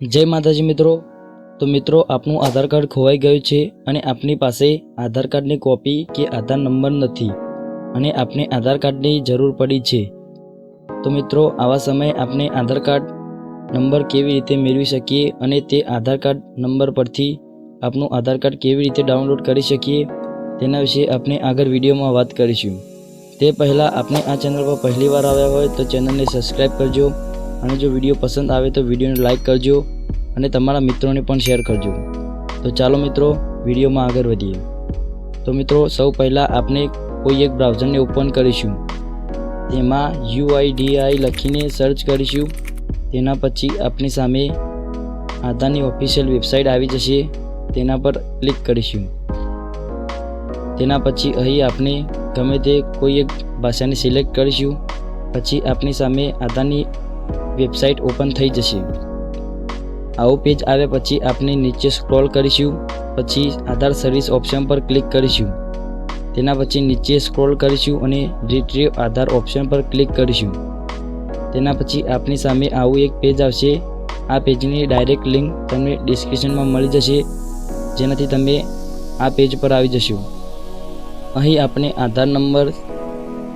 જય માતાજી મિત્રો. તો મિત્રો, આપનું આધાર કાર્ડ ખોવાઈ ગયું છે અને આપની પાસે આધાર કાર્ડની કોપી કે આધાર નંબર નથી અને આપને આધાર કાર્ડની જરૂર પડી છે. તો મિત્રો, આવા સમયે આપણે આધાર કાર્ડ નંબર કેવી રીતે મેળવી શકીએ અને તે આધાર કાર્ડ નંબર પરથી આપનું આધાર કાર્ડ કેવી રીતે ડાઉનલોડ કરી શકીએ તેના વિશે આપણે આગળ વિડીયોમાં વાત કરીશું. તે પહેલાં આપણે આ ચેનલ પર પહેલી વાર આવ્યા હોય તો ચેનલને સબસ્ક્રાઈબ કરજો અને જો વીડિયો પસંદ આવે તો વિડીયોને લાઇક કરજો અને તમારા મિત્રોને પણ શેર કરજો. તો ચાલો મિત્રો, વિડીયોમાં આગળ વધીએ. તો મિત્રો, સૌ પહેલાં આપણે કોઈ એક બ્રાઉઝરને ઓપન કરીશું. તેમાં યુઆઈડીઆઈ લખીને સર્ચ કરીશું. તેના પછી આપણી સામે આધારની ઓફિશિયલ વેબસાઇટ આવી જશે. તેના પર ક્લિક કરીશું. તેના પછી અહીં આપણે ગમે તે કોઈ એક ભાષાને સિલેક્ટ કરીશું. પછી આપણી સામે આધારની વેબસાઇટ ઓપન થઈ જશે. આવું પેજ આવ્યા પછી આપણે નીચે સ્ક્રોલ કરીશું, પછી આધાર સર્વિસ ઓપ્શન પર ક્લિક કરીશું. તેના પછી નીચે સ્ક્રોલ કરીશું અને રિટ્રીવ આધાર ઓપ્શન પર ક્લિક કરીશું. તેના પછી આપની સામે આવું એક પેજ આવશે. આ પેજની ડાયરેક્ટ લિંક તમને ડિસ્ક્રિપ્શનમાં મળી જશે, જેનાથી તમે આ પેજ પર આવી જશો. અહીં આપણે આધાર નંબર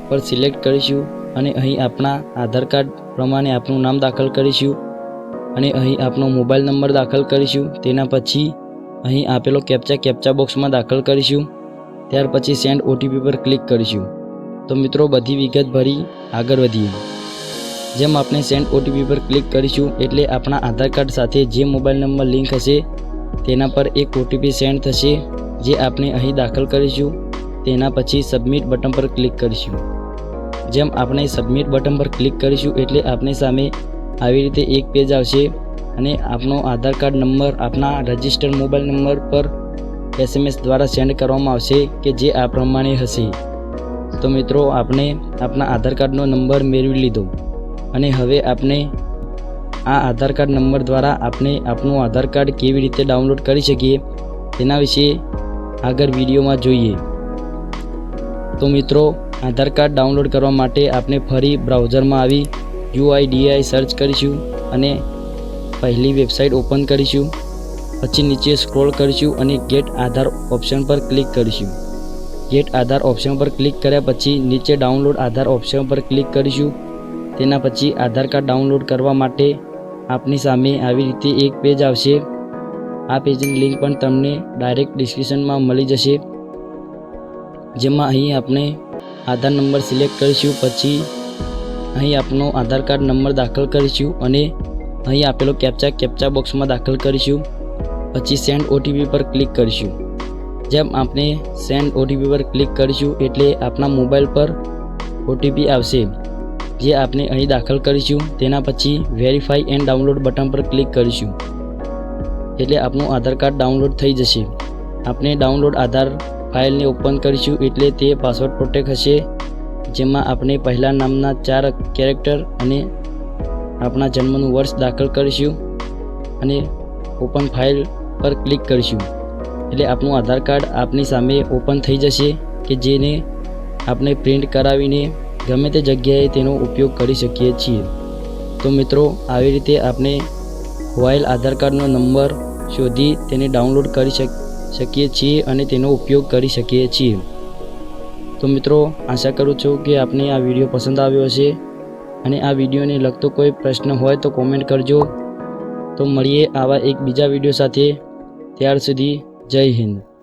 પર સિલેક્ટ કરીશું. અને અહીં આપણા આધાર કાર્ડ પ્રમાણે આપનું નામ દાખલ કરીશું અને અહીં આપનો મોબાઈલ નંબર દાખલ કરીશું. તેના પછી અહીં આપેલો કેપ્ચા કેપ્ચા બોક્સમાં દાખલ કરીશું. ત્યાર પછી સેન્ડ ઓટીપી પર ક્લિક કરીશું. તો મિત્રો બધી વિગત ભરી આગળ વધીએ. જેમ આપણે સેન્ડ ઓટીપી પર ક્લિક કરીશું એટલે આપણા આધાર કાર્ડ સાથે જે મોબાઈલ નંબર લિંક હશે તેના પર એક ઓટીપી સેન્ડ થશે જે આપણે અહીં દાખલ કરીશું. તેના પછી સબમિટ બટન પર ક્લિક કરીશું. જેમ આપણે સબમિટ બટન પર ક્લિક કરીશું એટલે આપણી સામે આવી રીતે એક પેજ આવશે અને આપનો આધાર કાર્ડ નંબર આપના રજિસ્ટર્ડ મોબાઈલ નંબર પર એસએમએસ દ્વારા સેન્ડ કરવામાં આવશે કે જે આ પ્રમાણે હશે. તો મિત્રો, આપણે આપના આધાર કાર્ડનો નંબર મેળવી લીધો અને હવે આપણે આ આધાર કાર્ડ નંબર દ્વારા આપણે આપણું આધાર કાર્ડ કેવી રીતે ડાઉનલોડ કરી શકીએ તેના વિશે આગળ વિડીયોમાં જોઈએ. તો મિત્રો, આધાર કાર્ડ ડાઉનલોડ કરવા માટે આપણે ફરી બ્રાઉઝરમાં આવી યુઆઈડીઆઈ સર્ચ કરીશું અને પહેલી વેબસાઇટ ઓપન કરીશું. પછી નીચે સ્ક્રોલ કરીશું અને ગેટ આધાર ઓપ્શન પર ક્લિક કરીશું. ગેટ આધાર ઓપ્શન પર ક્લિક કર્યા પછી નીચે ડાઉનલોડ આધાર ઓપ્શન પર ક્લિક કરીશું. તેના પછી આધાર કાર્ડ ડાઉનલોડ કરવા માટે આપની સામે આવી રીતે એક પેજ આવશે. આ પેજની લિંક પણ તમને ડાયરેક્ટ ડિસ્ક્રિપ્શનમાં મળી જશે. જેમાં અહીં આપણે આધાર નંબર સિલેક્ટ કરીશું, પછી અહીં આપનો આધાર કાર્ડ નંબર દાખલ કરીશું અને અહીં આપેલો કેપ્ચા કેપ્ચા બોક્સમાં દાખલ કરીશું. પછી સેન્ડ ઓટીપી પર ક્લિક કરીશું. જેમ આપણે સેન્ડ ઓટીપી પર ક્લિક કરીશું, એટલે આપણા મોબાઈલ પર ઓટીપી આવશે. જે આપણે અહીં દાખલ કરીશું, તેના પછી વેરીફાઈ એન્ડ ડાઉનલોડ બટન પર ક્લિક કરીશું. એટલે આપણું આધાર કાર્ડ ડાઉનલોડ થઈ જશે. આપણે ડાઉનલોડ આધાર ફાઇલને ઓપન કરીશું એટલે તે પાસવર્ડ પ્રોટેક્ટ હશે, જેમાં આપણે પહેલા નામના ચાર કેરેક્ટર અને આપણા જન્મનું વર્ષ દાખલ કરીશું અને ઓપન ફાઇલ પર ક્લિક કરીશું. એટલે આપણું આધાર કાર્ડ આપની સામે ઓપન થઈ જશે, કે જેને આપણે પ્રિન્ટ કરાવીને ગમે તે જગ્યાએ તેનો ઉપયોગ કરી શકીએ છીએ. તો મિત્રો, આવી રીતે આપણે ખોવાયેલ આધાર કાર્ડનો નંબર શોધી તેને ડાઉનલોડ કરી શક શકીએ છીએ અને તેનો ઉપયોગ કરી શકીએ છીએ. તો મિત્રો, આશા કરું છું કે આપને આ વીડિયો પસંદ આવ્યો હશે અને આ વિડીયોને લગતો કોઈ પ્રશ્ન હોય તો કોમેન્ટ કરજો. તો મળીએ આવા એક બીજા વીડિયો સાથે. ત્યાર સુધી જય હિન્દ.